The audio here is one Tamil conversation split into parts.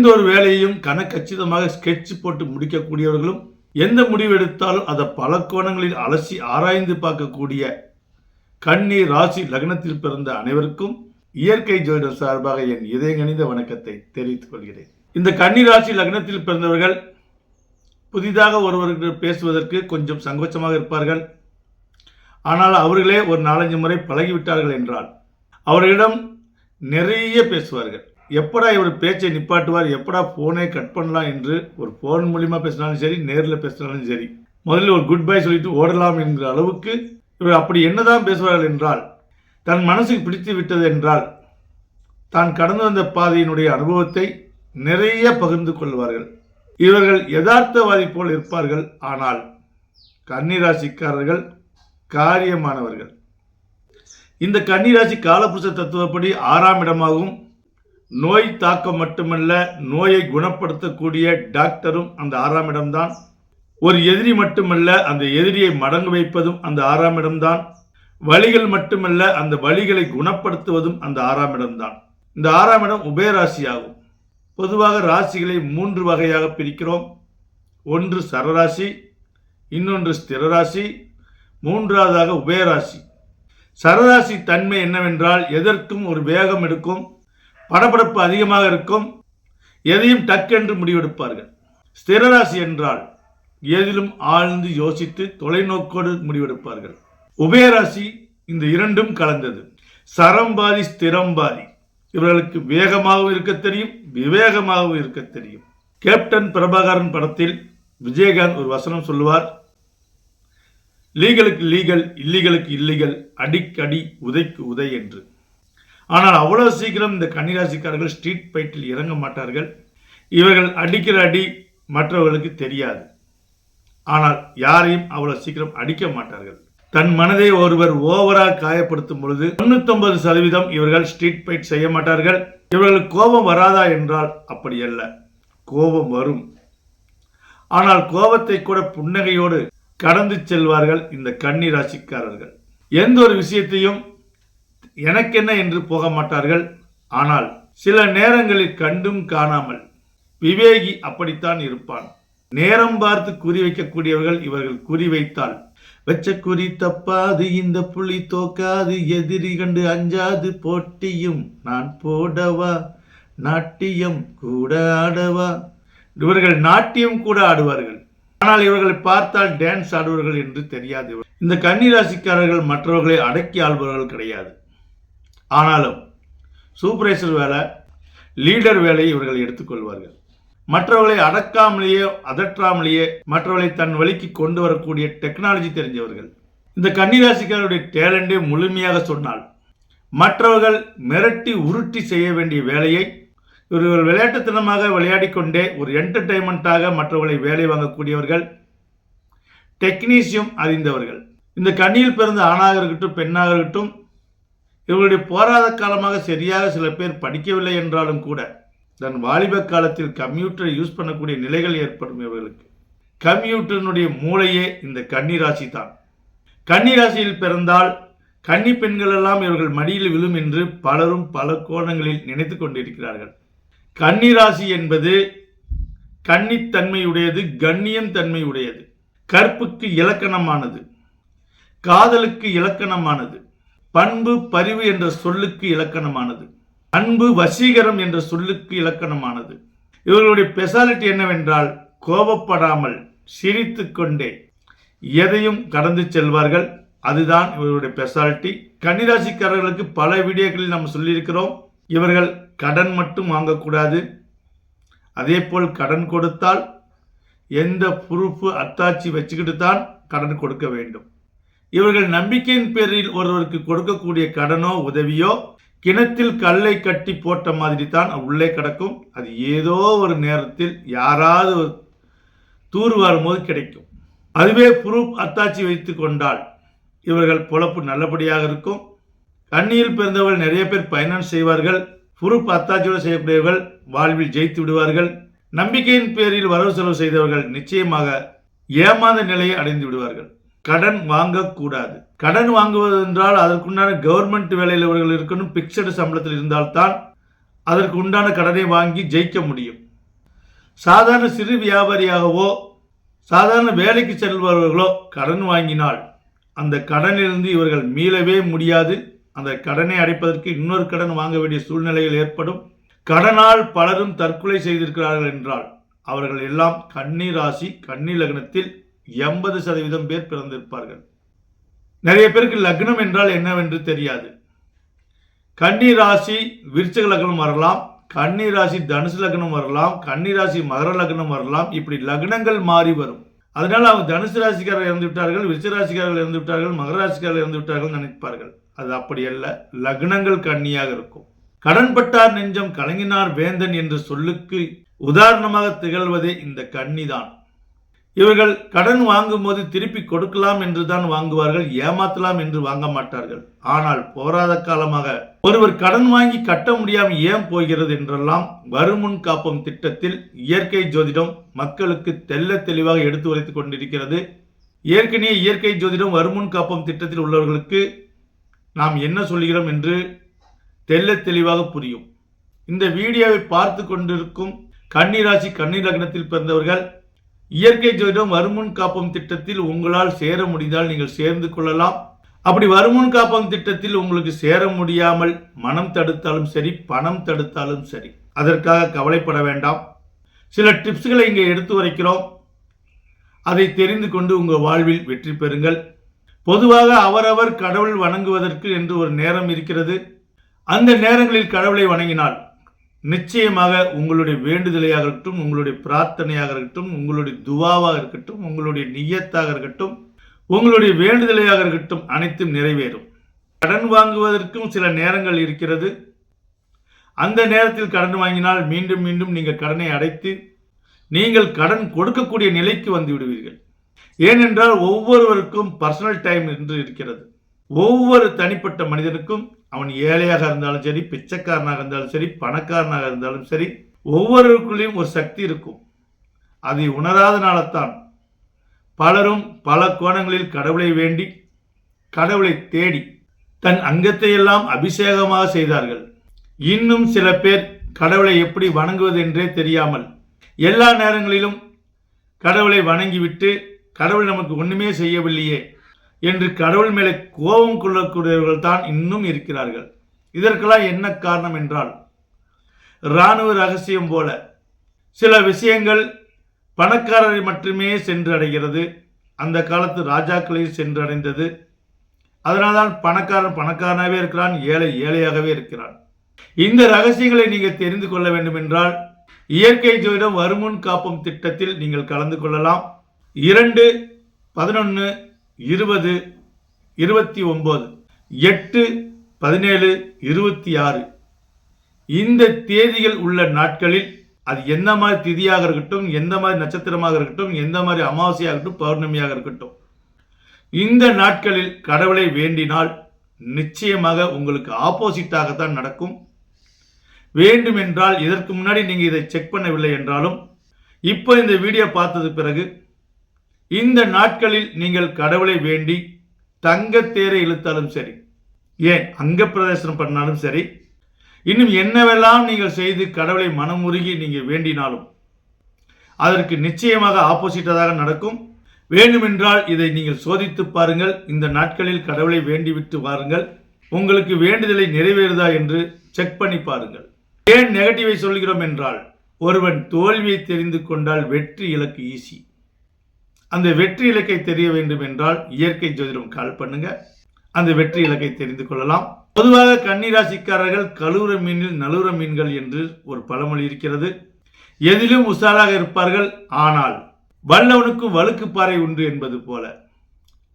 எந்த ஒரு வேலையையும் கணக்கச்சிதமாக ஸ்கெட்ச் போட்டு முடிக்கக்கூடியவர்களும் எந்த முடிவு எடுத்தாலும் அதை பல கோணங்களில் அலசி ஆராய்ந்து பார்க்கக்கூடிய கண்ணீர் ராசி லக்னத்தில் பிறந்த அனைவருக்கும் இயற்கை ஜோதிடர் சார்பாக என் இதயங்கணிந்த வணக்கத்தை தெரிவித்துக் கொள்கிறேன். இந்த கன்னி ராசி லக்னத்தில் பிறந்தவர்கள் புதிதாக ஒருவருக்கு பேசுவதற்கு கொஞ்சம் சங்கோச்சமாக இருப்பார்கள். ஆனால் அவர்களே ஒரு நாலஞ்சு முறை பழகிவிட்டார்கள் என்றால் அவர்களிடம் நிறைய பேசுவார்கள். எப்படா இவர் பேச்சை நிப்பாட்டுவார்? எப்படா ஃபோனை கட் பண்ணலாம் என்று ஒரு ஃபோன் மூலிமா பேசினாலும் சரி நேரில் பேசினாலும் சரி. முதல்ல ஒரு குட் பை சொல்லிட்டு ஓடலாம் என்கிற அளவுக்கு இவர் அப்படி என்னதான் பேசுவார்கள் என்றால் தன் மனசுக்கு பிடித்து விட்டது என்றால் தான் கடந்து வந்த பாதையினுடைய அனுபவத்தை நிறைய பகிர்ந்து கொள்வார்கள். இவர்கள் யதார்த்தவாதி போல் இருப்பார்கள் ஆனால் கன்னிராசிக்காரர்கள் காரியமானவர்கள். இந்த கன்னிராசி காலபுருஷ தத்துவப்படி ஆறாம் இடமாகவும் நோய் தாக்கம் மட்டுமல்ல நோயை குணப்படுத்தக்கூடிய டாக்டரும் அந்த ஆறாம் இடம்தான். ஒரு எதிரி மட்டுமல்ல அந்த எதிரியை மடங்கு வைப்பதும் அந்த ஆறாம் இடம்தான். வழிகள் மட்டுமல்ல அந்த வழிகளை குணப்படுத்துவதும் அந்த ஆறாம் இடம்தான். இந்த ஆறாம் இடம் உபயராசி ஆகும் பொதுவாக ராசிகளை மூன்று வகையாக பிரிக்கிறோம். ஒன்று சரராசி இன்னொன்று ஸ்திரராசி மூன்றாவதாக உபயராசி. சரராசி தன்மை என்னவென்றால் எதற்கும் ஒரு வேகம் எடுக்கும். படபடப்பு அதிகமாக இருக்கும். எதையும் டக்கென்று முடிவெடுப்பார்கள். ஸ்திரராசி என்றால் எதிலும் ஆழ்ந்து யோசித்து தொலைநோக்கோடு முடிவெடுப்பார்கள். உபயராசி இந்த இரண்டும் கலந்தது. சரம்பாதி ஸ்திரம்பாதி. இவர்களுக்கு வேகமாகவும் இருக்க தெரியும் விவேகமாகவும் இருக்க தெரியும். கேப்டன் பிரபாகரன் படத்தில் விஜயகாந்த் ஒரு வசனம் சொல்லுவார். லீகலுக்கு லீகல் இல்லீகலுக்கு இல்லீகல் அடிக்கடி உதைக்கு உதை என்று. ஆனால் அவ்வளவு சீக்கிரம் இந்த கன்னிராசிக்காரர்கள் ஸ்ட்ரீட் ஃபைட்டில் இறங்க மாட்டார்கள். இவர்கள் அடிக்கிற அடி மற்றவர்களுக்கு தெரியாது. ஆனால் யாரையும் அவ்வளவு சீக்கிரம் அடிக்க மாட்டார்கள். தன் மனதை ஒருவர் ஓவராக காயப்படுத்தும் பொழுது தொண்ணூத்தொன்பது சதவீதம் இவர்கள் ஸ்ட்ரீட் ஃபைட் செய்ய மாட்டார்கள். இவர்களுக்கு கோபம் வராதா என்றால் அப்படி அல்ல. கோபம் வரும். ஆனால் கோபத்தை கூட புன்னகையோடு கடந்து செல்வார்கள் இந்த கன்னி ராசிக்காரர்கள் எந்த ஒரு விஷயத்தையும் எனக்கென்ன என்று போக மாட்டார்கள் ஆனால் சில நேரங்களில் கண்டும் காணாமல் விவேகி அப்படித்தான் இருப்பான். நேரம் பார்த்து குறி வைக்கக்கூடியவர்கள் இவர்கள் குறி வைத்தால் வச்ச குறி தப்பாது இந்த புலி தோக்காது எதிரி கண்டு அஞ்சாது போட்டியும் நான் போடவா நாட்டியம் கூட ஆடவா? இவர்கள் நாட்டியம் கூட ஆடுவார்கள். ஆனால் இவர்களை பார்த்தால் டான்ஸ் ஆடுவார்கள் என்று தெரியாது. இந்த கன்னிராசிக்காரர்கள் மற்றவர்களை அடக்கி ஆள்பவர்கள் கிடையாது. ஆனாலும் சூப்பர்வைசர் வேலை லீடர் வேலையை இவர்கள் எடுத்துக்கொள்வார்கள். மற்றவர்களை அடக்காமலேயே அதற்றாமலேயே மற்றவர்களை தன் வழிக்கு கொண்டு வரக்கூடிய டெக்னாலஜி தெரிஞ்சவர்கள். இந்த கன்னிராசிக்காரருடைய டேலண்டே முழுமையாக சொன்னால் மற்றவர்கள் மிரட்டி உருட்டி செய்ய வேண்டிய வேலையை இவர்கள் விளையாட்டுத்தனமாக விளையாடிக்கொண்டே ஒரு என்டர்டைன்மெண்ட்டாக மற்றவர்களை வேலை வாங்கக்கூடியவர்கள் டெக்னீசியம் அறிந்தவர்கள். இந்த கண்ணியில் பிறந்த ஆணாக இருக்கட்டும் பெண்ணாக இருக்கட்டும் இவர்களுடைய போராத காலமாக சரியாக சில பேர் படிக்கவில்லை என்றாலும் கூட தன் வாலிப காலத்தில் கம்ப்யூட்டரை யூஸ் பண்ணக்கூடிய நிலைகள் ஏற்படும் இவர்களுக்கு. கம்ப்யூட்டரினுடைய மூளையே இந்த கன்னிராசி தான். கன்னிராசியில் பிறந்தால் கன்னி பெண்கள் எல்லாம் இவர்கள் மடியில் விழும் என்று பலரும் பல கோணங்களில் நினைத்து கொண்டிருக்கிறார்கள். கன்னிராசி என்பது கன்னித்தன்மையுடையது கண்ணியம் தன்மையுடையது கற்புக்கு இலக்கணமானது. காதலுக்கு இலக்கணமானது. பண்பு பரிவு என்ற சொல்லுக்கு இலக்கணமானது. அன்பு வசீகரம் என்ற சொல்லுக்கு இலக்கணமானது. இவர்களுடைய ஸ்பெஷாலிட்டி என்னவென்றால் கோபப்படாமல் சிரித்து கொண்டே எதையும் கடந்து செல்வார்கள். அதுதான் இவர்களுடைய ஸ்பெஷாலிட்டி கன்னிராசிக்காரர்களுக்கு பல வீடியோக்களில் நாம் சொல்லியிருக்கிறோம். இவர்கள் கடன் மட்டும் வாங்கக்கூடாது. அதே போல் கடன் கொடுத்தால் எந்த ப்ரூஃபு அத்தாட்சி வச்சுக்கிட்டு தான் கடன் கொடுக்க வேண்டும். இவர்கள் நம்பிக்கையின் பேரில் ஒருவருக்கு கொடுக்கக்கூடிய கடனோ உதவியோ கிணத்தில் கல்லை கட்டி போட்ட மாதிரி தான் உள்ளே கிடக்கும். அது ஏதோ ஒரு நேரத்தில் யாராவது ஒரு தூர் வரும்போது கிடைக்கும். அதுவே புரூப் அத்தாட்சி வைத்து கொண்டால் இவர்கள் பொழப்பு நல்லபடியாக இருக்கும். கண்ணியில் பிறந்தவர்கள் நிறைய பேர் பயணம் செய்வார்கள். புரூப் அத்தாட்சியோடு செய்யக்கூடியவர்கள் வாழ்வில் ஜெயித்து விடுவார்கள். நம்பிக்கையின் பேரில் வரவு செலவு செய்தவர்கள் நிச்சயமாக ஏமாந்த நிலையை அடைந்து விடுவார்கள். கடன் வாங்கக்கூடாது. கடன் வாங்குவது என்றால் அதற்குண்டான கவர்மெண்ட் வேலையில் இவர்கள் இருக்கணும் பிக்சடு சம்பளத்தில் இருந்தால்தான் அதற்கு உண்டான கடனை வாங்கி ஜெயிக்க முடியும். சாதாரண சிறு வியாபாரியாகவோ சாதாரண வேலைக்கு செல்பவர்களோ கடன் வாங்கினால் அந்த கடனிலிருந்து இவர்கள் மீளவே முடியாது. அந்த கடனை அடைப்பதற்கு இன்னொரு கடன் வாங்க வேண்டிய சூழ்நிலைகள் ஏற்படும். கடனால் பலரும் தற்கொலை செய்திருக்கிறார்கள் என்றால் அவர்கள் எல்லாம் கன்னி ராசி கன்னி லக்னத்தில் எண்பது சதவீதம் பேர் பிறந்திருப்பார்கள். நிறைய பேருக்கு லக்னம் என்றால் என்னவென்று தெரியாது. கன்னி ராசி விருச்சக லக்னம் வரலாம் கன்னி ராசி தனுசு லக்னம் வரலாம் கன்னி ராசி மகர லக்னம் வரலாம். இப்படி லக்னங்கள் மாறி வரும். அதனால் அவங்க தனுசு ராசிக்காரர் இறந்து விட்டார்கள் விருச்ச ராசிக்காரர்கள் இறந்து விட்டார்கள் மகர ராசிக்காரர்கள் இறந்து விட்டார்கள் நினைப்பார்கள். அது அப்படி அல்ல லக்னங்கள் கன்னியாக இருக்கும். கடன்பட்டார் நெஞ்சம் கலங்கினார் வேந்தன் என்ற சொல்லுக்கு உதாரணமாக திகழ்வதே இந்த கன்னிதான். இவர்கள் கடன் வாங்கும்போது திருப்பி கொடுக்கலாம் என்று தான் வாங்குவார்கள் ஏமாத்தலாம் என்று வாங்க மாட்டார்கள். ஆனால் போராத காலமாக ஒருவர் கடன் வாங்கி கட்ட முடியாமல் ஏன் போகிறது என்றெல்லாம் வருமுன் காப்பம் திட்டத்தில் இயற்கை ஜோதிடம் மக்களுக்கு தெல்ல தெளிவாக எடுத்து உரைத்துக் கொண்டிருக்கிறது. ஏற்கனவே இயற்கை ஜோதிடம் வருமுன் காப்பம் திட்டத்தில் உள்ளவர்களுக்கு நாம் என்ன சொல்கிறோம் என்று தெல்ல தெளிவாக புரியும். இந்த வீடியோவை பார்த்து கொண்டிருக்கும் கன்னிராசி கன்னி லக்னத்தில் பிறந்தவர்கள் இயற்கை ஜோதிடம் வருமுன் காப்பம் திட்டத்தில் உங்களால் சேர முடிந்தால் நீங்கள் சேர்ந்து கொள்ளலாம். அப்படி வருமுன் காப்பம் திட்டத்தில் உங்களுக்கு சேர முடியாமல் மனம் தடுத்தாலும் சரி பணம் தடுத்தாலும் சரி அதற்காக கவலைப்பட வேண்டாம். சில டிப்ஸ்களை இங்கே எடுத்து வரைக்கிறோம் அதை தெரிந்து கொண்டு உங்கள் வாழ்வில் வெற்றி பெறுங்கள். பொதுவாக அவரவர் கடவுள் வணங்குவதற்கு என்று ஒரு நேரம் இருக்கிறது. அந்த நேரங்களில் கடவுளை வணங்கினால் நிச்சயமாக உங்களுடைய வேண்டுதலையாக இருக்கட்டும் உங்களுடைய பிரார்த்தனையாக இருக்கட்டும் உங்களுடைய துவாவாக இருக்கட்டும் உங்களுடைய நியத்தாக இருக்கட்டும் உங்களுடைய வேண்டுதலையாக இருக்கட்டும் அனைத்தும் நிறைவேறும். கடன் வாங்குவதற்கும் சில நேரங்கள் இருக்கிறது. அந்த நேரத்தில் கடன் வாங்கினால் மீண்டும் மீண்டும் நீங்கள் கடனை அடைத்து நீங்கள் கடன் கொடுக்கக்கூடிய நிலைக்கு வந்து விடுவீர்கள். ஏனென்றால் ஒவ்வொருவருக்கும் பர்சனல் டைம் என்று இருக்கிறது. ஒவ்வொரு தனிப்பட்ட மனிதனுக்கும் அவன் ஏழையாக இருந்தாலும் சரி பிச்சைக்காரனாக இருந்தாலும் சரி பணக்காரனாக இருந்தாலும் சரி ஒவ்வொருவருக்குள்ளேயும் ஒரு சக்தி இருக்கும். அதை உணராதனால்தான் பலரும் பல கோணங்களில் கடவுளை வேண்டி கடவுளை தேடி தன் அங்கத்தை எல்லாம் அபிஷேகமாக செய்தார்கள். இன்னும் சில பேர் கடவுளை எப்படி வணங்குவது என்றே தெரியாமல் எல்லா நேரங்களிலும் கடவுளை வணங்கிவிட்டு கடவுள் நமக்கு ஒன்றுமே செய்யவில்லையே என்று கடவுள் மேலே கோபம் கொள்ளக்கூடியவர்கள் தான் இன்னும் இருக்கிறார்கள். இதற்கெல்லாம் என்ன காரணம் என்றால் இராணுவ ரகசியம் போல சில விஷயங்கள் பணக்காரரை மட்டுமே சென்று அடைகிறது அந்த காலத்து ராஜாக்களையும் சென்றடைந்தது. அதனால்தான் பணக்காரன் பணக்காரனாகவே இருக்கிறான் ஏழை ஏழையாகவே இருக்கிறான். இந்த ரகசியங்களை நீங்கள் தெரிந்து கொள்ள வேண்டும் என்றால் இயற்கை ஜோதிடம் வருமுன் காப்பும் திட்டத்தில் நீங்கள் கலந்து கொள்ளலாம். இரண்டு பதினொன்று இருபது இருபத்தி ஒம்பது எட்டு பதினேழு இருபத்தி ஆறு. இந்த தேதிகள் உள்ள நாட்களில் அது எந்த மாதிரி திதியாக இருக்கட்டும் எந்த மாதிரி நட்சத்திரமாக இருக்கட்டும் எந்த மாதிரி அமாவாசையாக இருக்கட்டும் பௌர்ணமியாக இருக்கட்டும். இந்த நாட்களில் கடவுளை வேண்டினால் நிச்சயமாக உங்களுக்கு ஆப்போசிட்டாகத்தான் நடக்கும். வேண்டுமென்றால் இதற்கு முன்னாடி நீங்கள் இதை செக் பண்ணவில்லை என்றாலும் இப்போ இந்த வீடியோ பார்த்தது பிறகு இந்த நாட்களில் நீங்கள் கடவுளை வேண்டி தங்கத்தேரை இழுத்தாலும் சரி ஏன் அங்க பிரதேசனம் பண்ணாலும் சரி இன்னும் என்னவெல்லாம் நீங்கள் செய்து கடவுளை மனமுருகி நீங்கள் வேண்டினாலும் அதற்கு நிச்சயமாக ஆப்போசிட்டதாக நடக்கும். வேண்டுமென்றால் இதை நீங்கள் சோதித்து பாருங்கள். இந்த நாட்களில் கடவுளை வேண்டிவிட்டு வாருங்கள். உங்களுக்கு வேண்டுதலை நிறைவேறுதா என்று செக் பண்ணி பாருங்கள். ஏன் நெகட்டிவை சொல்கிறோம் என்றால் ஒருவன் தோல்வியை தெரிந்து கொண்டால் வெற்றி இலக்கு ஈஸி. அந்த வெற்றி இலக்கை தெரிய வேண்டும் என்றால் இயற்கை ஜோதிடம் கால் பண்ணுங்க. அந்த வெற்றி இலக்கை தெரிந்து கொள்ளலாம். பொதுவாக கன்னிராசிக்காரர்கள் கலூர மீனில் நலுர மீன்கள் என்று ஒரு பழமொழி இருக்கிறது. எதிலும் உஷாராக இருப்பார்கள். ஆனால் வல்லவனுக்கு வழுக்கு பாறை உண்டு என்பது போல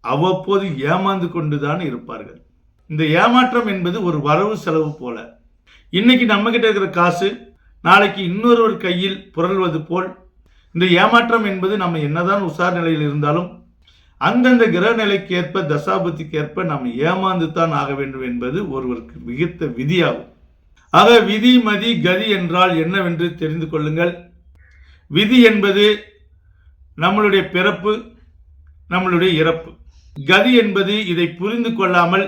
அவ்வப்போது ஏமாந்து கொண்டுதான் இருப்பார்கள். இந்த ஏமாற்றம் என்பது ஒரு வரவு செலவு போல. இன்னைக்கு நம்ம கிட்ட இருக்கிற காசு நாளைக்கு இன்னொருவர் கையில் புரள்வது போல் இந்த ஏமாற்றம் என்பது நம்ம என்னதான் உஷார் நிலையில் இருந்தாலும் அந்தந்த கிரக நிலைக்கு ஏற்ப தசாபதிக்கு ஏற்ப நாம் ஏமாந்து தான் ஆக வேண்டும் என்பது ஒருவருக்கு மிகுத்த விதியாகும். ஆக விதி மதி கதி என்றால் என்னவென்று தெரிந்து கொள்ளுங்கள். விதி என்பது நம்மளுடைய பிறப்பு நம்மளுடைய இறப்பு. கதி என்பது இதை புரிந்து கொள்ளாமல்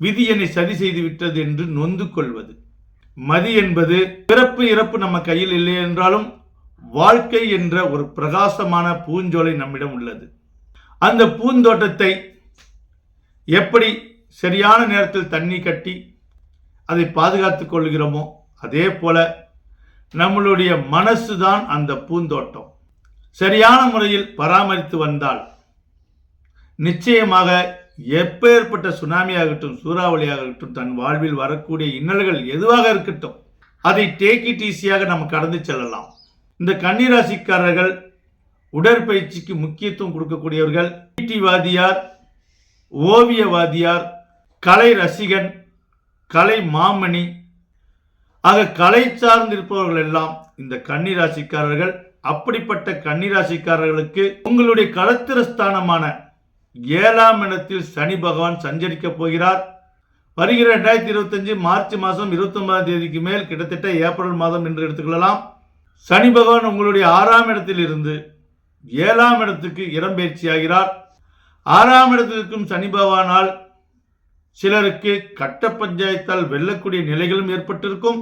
விதி என்னை சதி செய்து விட்டது என்று நொந்து கொள்வது. மதி என்பது பிறப்பு இறப்பு நம்ம கையில் இல்லை என்றாலும் வாழ்க்கை என்ற ஒரு பிரகாசமான பூஞ்சோலை நம்மிடம் உள்ளது. அந்த பூந்தோட்டத்தை எப்படி சரியான நேரத்தில் தண்ணி கட்டி அதை பாதுகாத்துக் கொள்கிறோமோ அதே போல நம்மளுடைய மனசு தான் அந்த பூந்தோட்டம். சரியான முறையில் பராமரித்து வந்தால் நிச்சயமாக எப்பேற்பட்ட சுனாமி ஆகட்டும் சூறாவளி ஆகட்டும் தன் வாழ்வில் வரக்கூடிய இன்னல்கள் எதுவாக இருக்கட்டும் அதை டேக் இட் ஈஸியாக நம்ம கடந்து செல்லலாம். இந்த கன்னிராசிக்காரர்கள் உடற்பயிற்சிக்கு முக்கியத்துவம் கொடுக்கக்கூடியவர்கள் வாதியார் ஓவியவாதியார் கலை ரசிகன் கலை மாமணி ஆக கலை சார்ந்திருப்பவர்கள் எல்லாம் இந்த கன்னிராசிக்காரர்கள். அப்படிப்பட்ட கன்னிராசிக்காரர்களுக்கு உங்களுடைய களத்திரஸ்தானமான ஏழாம் இடத்தில் சனி பகவான் சஞ்சரிக்க போகிறார். வருகிற ரெண்டாயிரத்தி இருபத்தஞ்சு மார்ச் மாதம் இருபத்தி ஒன்பதாம் தேதிக்கு மேல் கிட்டத்தட்ட ஏப்ரல் மாதம் என்று எடுத்துக்கொள்ளலாம். சனி பகவான் உங்களுடைய ஆறாம் இடத்தில் இருந்து ஏழாம் இடத்துக்கு இடம்பெயர்ச்சியாகிறார். ஆறாம் இடத்திற்கும் சனி பகவானால் சிலருக்கு கட்ட பஞ்சாயத்தால் வெல்லக்கூடிய நிலைகளும் ஏற்பட்டிருக்கும்.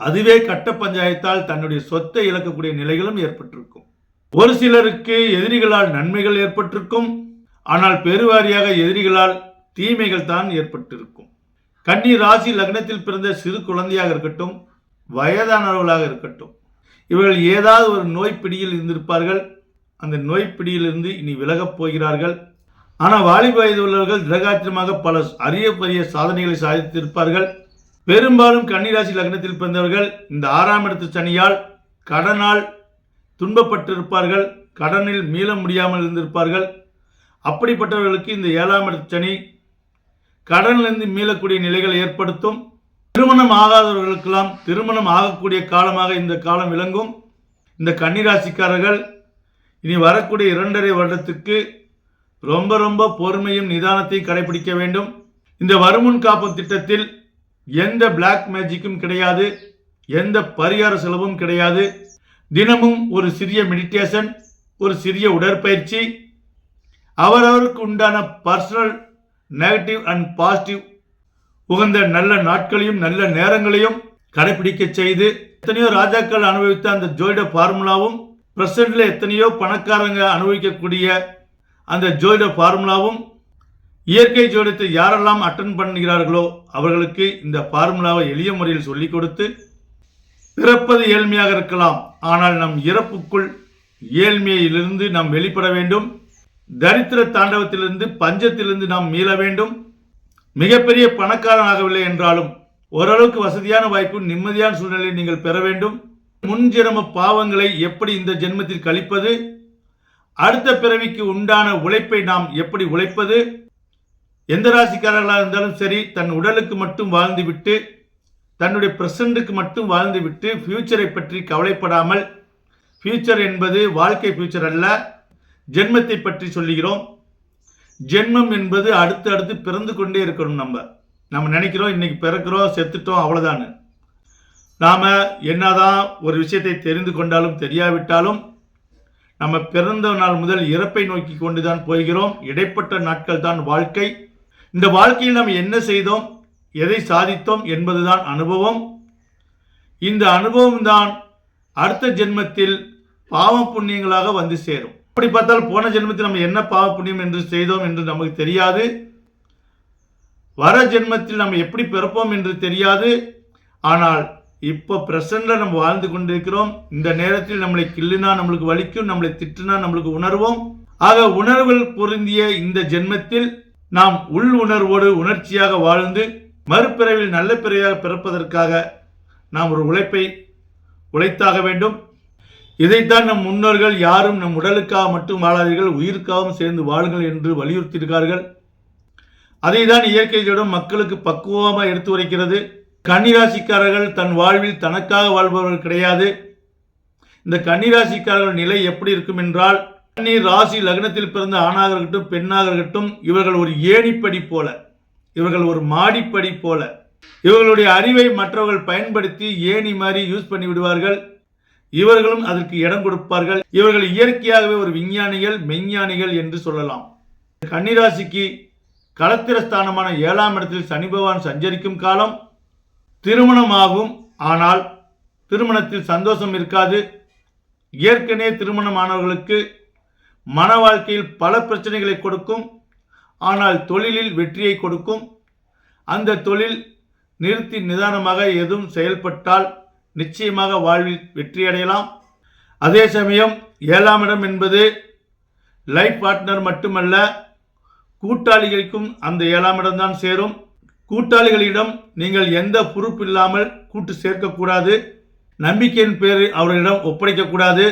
அதுவே கட்ட பஞ்சாயத்தால் தன்னுடைய சொத்தை இழக்கக்கூடிய நிலைகளும் ஏற்பட்டிருக்கும். ஒரு சிலருக்கு எதிரிகளால் நன்மைகள் ஏற்பட்டிருக்கும். ஆனால் பெருவாரியாக எதிரிகளால் தீமைகள் தான் ஏற்பட்டிருக்கும். கன்னி ராசி லக்னத்தில் பிறந்த சிறு குழந்தையாக இருக்கட்டும் வயதானவர்களாக இருக்கட்டும் இவர்கள் ஏதாவது ஒரு நோய் பிடியில் இருந்திருப்பார்கள். அந்த நோய் பிடியிலிருந்து இனி விலகப் போகிறார்கள். ஆனால் வாலிப வயது உள்ளவர்கள் திரகாத்திரமாக பல அரிய பெரிய சாதனைகளை சாதித்திருப்பார்கள். பெரும்பாலும் கன்னிராசி லக்னத்தில் பிறந்தவர்கள் இந்த ஆறாம் இடத்து சனியால் கடனால் துன்பப்பட்டிருப்பார்கள். கடனில் மீள முடியாமல் இருந்திருப்பார்கள். அப்படிப்பட்டவர்களுக்கு இந்த ஏழாம் இடத்து சனி கடனிலிருந்து மீளக்கூடிய நிலைகளை ஏற்படுத்தும். திருமணம் ஆகாதவர்களுக்கெல்லாம் திருமணம் ஆகக்கூடிய காலமாக இந்த காலம் விளங்கும். இந்த கன்னிராசிக்காரர்கள் இனி வரக்கூடிய இரண்டரை வருடத்துக்கு ரொம்ப ரொம்ப பொறுமையும் நிதானத்தையும் கடைபிடிக்க வேண்டும். இந்த வருமுன் காப்பு திட்டத்தில் எந்த பிளாக் மேஜிக்கும் கிடையாது. எந்த பரிகார செலவும் கிடையாது. தினமும் ஒரு சிறிய மெடிடேஷன் ஒரு சிறிய உடற்பயிற்சி அவரவருக்கு உண்டான பர்சனல் நெகட்டிவ் அண்ட் பாசிட்டிவ் உகந்த நல்ல நாட்களையும் நல்ல நேரங்களையும் கடைபிடிக்க செய்து எத்தனையோ ராஜாக்கள் அனுபவித்த அந்த ஜோயிட ஃபார்முலாவும் பிரசன்ட்ல எத்தனையோ பணக்காரங்க அனுபவிக்கக்கூடிய அந்த ஜோதிட ஃபார்முலாவும் இயற்கை ஜோதிடத்தை யாரெல்லாம் அட்டன் பண்ணுகிறார்களோ அவர்களுக்கு இந்த ஃபார்முலாவை எளிய முறையில் சொல்லிக் கொடுத்து பிறப்பது ஏழ்மையாக இருக்கலாம். ஆனால் நம் இறப்புக்குள் ஏழ்மையிலிருந்து நாம் வெளிப்பட வேண்டும். தரித்திர தாண்டவத்திலிருந்து பஞ்சத்திலிருந்து நாம் மீள வேண்டும். மிகப்பெரிய பணக்காரன் ஆகவில்லை என்றாலும் ஓரளவுக்கு வசதியான வாய்ப்பு நிம்மதியான சூழ்நிலையை நீங்கள் பெற வேண்டும். முன்ஜென்ம பாவங்களை எப்படி இந்த ஜென்மத்தில் கழிப்பது? அடுத்த பிறவிக்கு உண்டான உழைப்பை நாம் எப்படி உழைப்பது? எந்த ராசிக்காரர்களாக இருந்தாலும் சரி தன் உடலுக்கு மட்டும் வாழ்ந்துவிட்டு தன்னுடைய ப்ரெசண்ட்டுக்கு மட்டும் வாழ்ந்துவிட்டு ஃபியூச்சரை பற்றி கவலைப்படாமல் ஃபியூச்சர் என்பது வாழ்க்கை ஃபியூச்சர் அல்ல ஜென்மத்தை பற்றி சொல்லுகிறோம். ஜென்மம் என்பது அடுத்து அடுத்து பிறந்து கொண்டே இருக்கணும் நம்ம. நம்ம நினைக்கிறோம் இன்னைக்கு பிறக்கிறோம் செத்துட்டோம் அவ்வளோதான்னு நாம் என்னதான் ஒரு விஷயத்தை தெரிந்து கொண்டாலும் தெரியாவிட்டாலும் நம்ம பிறந்த நாள் முதல் இறப்பை நோக்கி கொண்டு தான் போகிறோம். இடைப்பட்ட நாட்கள் தான் வாழ்க்கை. இந்த வாழ்க்கையில் நாம் என்ன செய்தோம்? எதை சாதித்தோம் என்பதுதான் அனுபவம். இந்த அனுபவம்தான் அடுத்த ஜென்மத்தில் பாவம் புண்ணியங்களாக வந்து சேரும். அப்படி பார்த்தால் போன ஜென்மத்தில் நம்ம என்ன பாவ புண்ணியம் என்று செய்தோம் என்று நமக்கு தெரியாது. வர ஜென்மத்தில் நம்ம எப்படி பிறப்போம் என்று தெரியாது. ஆனால் இப்போ பிரசன்ட்ல நம்ம வாழ்ந்து கொண்டிருக்கிறோம். இந்த நேரத்தில் நம்மளை கிள்ளுனா நம்மளுக்கு வலிக்கும் நம்மளை திட்டுனா நம்மளுக்கு உணர்வோம். ஆக உணர்வுகள் பொருந்திய இந்த ஜென்மத்தில் நாம் உள் உணர்வோடு உணர்ச்சியாக வாழ்ந்து மறுபிறவில் நல்ல பிறவியாக பிறப்பதற்காக நாம் ஒரு உழைப்பை உழைத்தாக வேண்டும். இதைத்தான் நம் முன்னோர்கள் யாரும் நம் உடலுக்காக மட்டும் வாழாதீர்கள் உயிருக்காகவும் சேர்ந்து வாழுங்கள் என்று வலியுறுத்தியிருக்கார்கள் அதை தான் இயற்கை மக்களுக்கு பக்குவமாக எடுத்து உரைக்கிறது. கன்னிராசிக்காரர்கள் தன் வாழ்வில் தனக்காக வாழ்பவர்கள் கிடையாது. இந்த கன்னிராசிக்காரர்கள் நிலை எப்படி இருக்கும் என்றால் கன்னி ராசி லக்னத்தில் பிறந்த ஆணாக இருக்கட்டும் பெண்ணாக இருக்கட்டும் இவர்கள் ஒரு ஏணிப்படி போல இவர்கள் ஒரு மாடிப்படி போல இவர்களுடைய அறிவை மற்றவர்கள் பயன்படுத்தி ஏணி மாதிரி யூஸ் பண்ணி விடுவார்கள். இவர்களும் அதற்கு இடம் கொடுப்பார்கள். இவர்கள் இயற்கையாகவே ஒரு விஞ்ஞானிகள் மெஞ்ஞானிகள் என்று சொல்லலாம். கன்னிராசிக்கு களத்திரஸ்தானமான ஏழாம் இடத்தில் சனி பகவான் சஞ்சரிக்கும் காலம் திருமணமாகும். ஆனால் திருமணத்தில் சந்தோஷம் இருக்காது. ஏற்கனவே திருமணமானவர்களுக்கு மன வாழ்க்கையில் பல பிரச்சனைகளை கொடுக்கும். ஆனால் தொழிலில் வெற்றியை கொடுக்கும். அந்த தொழில் நிறுத்தி நிதானமாக எதுவும் செயல்பட்டால் நிச்சயமாக வாழ்வில் வெற்றியடையலாம். அதே சமயம் ஏழாம் இடம் என்பது லைஃப் பார்ட்னர் மட்டுமல்ல கூட்டாளிகளுக்கும் அந்த ஏழாம் இடம்தான் சேரும். கூட்டாளிகளிடம் நீங்கள் எந்த பொறுப்பு இல்லாமல் கூட்டு சேர்க்கக்கூடாது. நம்பிக்கையின் பேரில் அவர்களிடம் ஒப்படைக்கக்கூடாது.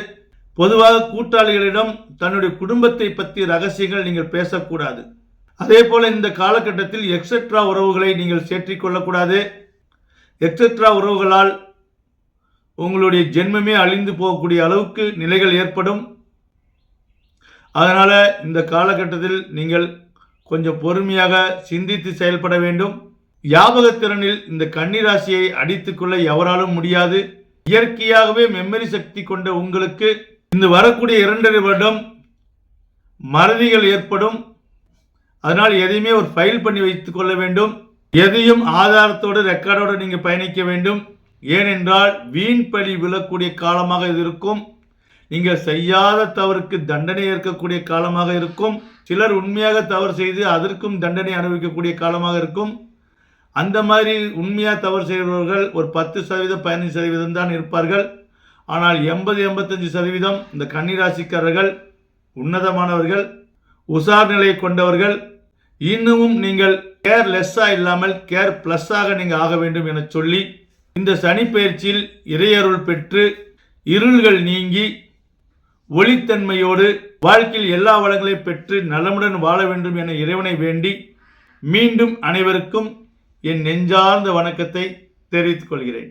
பொதுவாக கூட்டாளிகளிடம் தன்னுடைய குடும்பத்தை பற்றி ரகசியங்கள் நீங்கள் பேசக்கூடாது. அதே போல இந்த காலகட்டத்தில் எக்ஸெட்ரா உறவுகளை நீங்கள் சேற்றிக்கொள்ளக்கூடாது எக்ஸெட்ரா உறவுகளால் உங்களுடைய ஜென்மமே அழிந்து போகக்கூடிய அளவுக்கு நிலைகள் ஏற்படும். அதனால் இந்த காலகட்டத்தில் நீங்கள் கொஞ்சம் பொறுமையாக சிந்தித்து செயல்பட வேண்டும். ஞாபகத்திறனில் இந்த கன்னிராசியை அடித்துக்கொள்ள எவராலும் முடியாது. இயற்கையாகவே மெமரி சக்தி கொண்ட உங்களுக்கு இந்த வரக்கூடிய இரண்டரை வருடம் மறதிகள் ஏற்படும். அதனால் எதையுமே ஒரு ஃபைல் பண்ணி வைத்துக்கொள்ள வேண்டும். எதையும் ஆதாரத்தோடு ரெக்கார்டோடு நீங்கள் பயணிக்க வேண்டும். ஏனென்றால் வீண் பழி விழக்கூடிய காலமாக இது இருக்கும். நீங்கள் செய்யாத தவறுக்கு தண்டனை ஏற்கக்கூடிய காலமாக இருக்கும். சிலர் உண்மையாக தவறு செய்து அதற்கும் தண்டனை அனுபவிக்கக்கூடிய காலமாக இருக்கும். அந்த மாதிரி உண்மையாக தவறு செய்பவர்கள் ஒரு பத்து சதவீதம் பதினஞ்சு சதவீதம் தான் இருப்பார்கள். ஆனால் எண்பது எண்பத்தஞ்சு சதவீதம் இந்த கன்னிராசிக்காரர்கள் உன்னதமானவர்கள் உசார் நிலை கொண்டவர்கள். இன்னமும் நீங்கள் கேர் லெஸ்ஸாக இல்லாமல் கேர் ப்ளஸ்ஸாக நீங்கள் ஆக வேண்டும் என சொல்லி இந்த சனிப்பெயர்ச்சியில் இறையருள் பெற்று இருள்கள் நீங்கி ஒளித்தன்மையோடு வாழ்க்கையில் எல்லா வளங்களையும் பெற்று நலமுடன் வாழ வேண்டும் என இறைவனை வேண்டி மீண்டும் அனைவருக்கும் என் நெஞ்சார்ந்த வணக்கத்தை தெரிவித்துக் கொள்கிறேன்.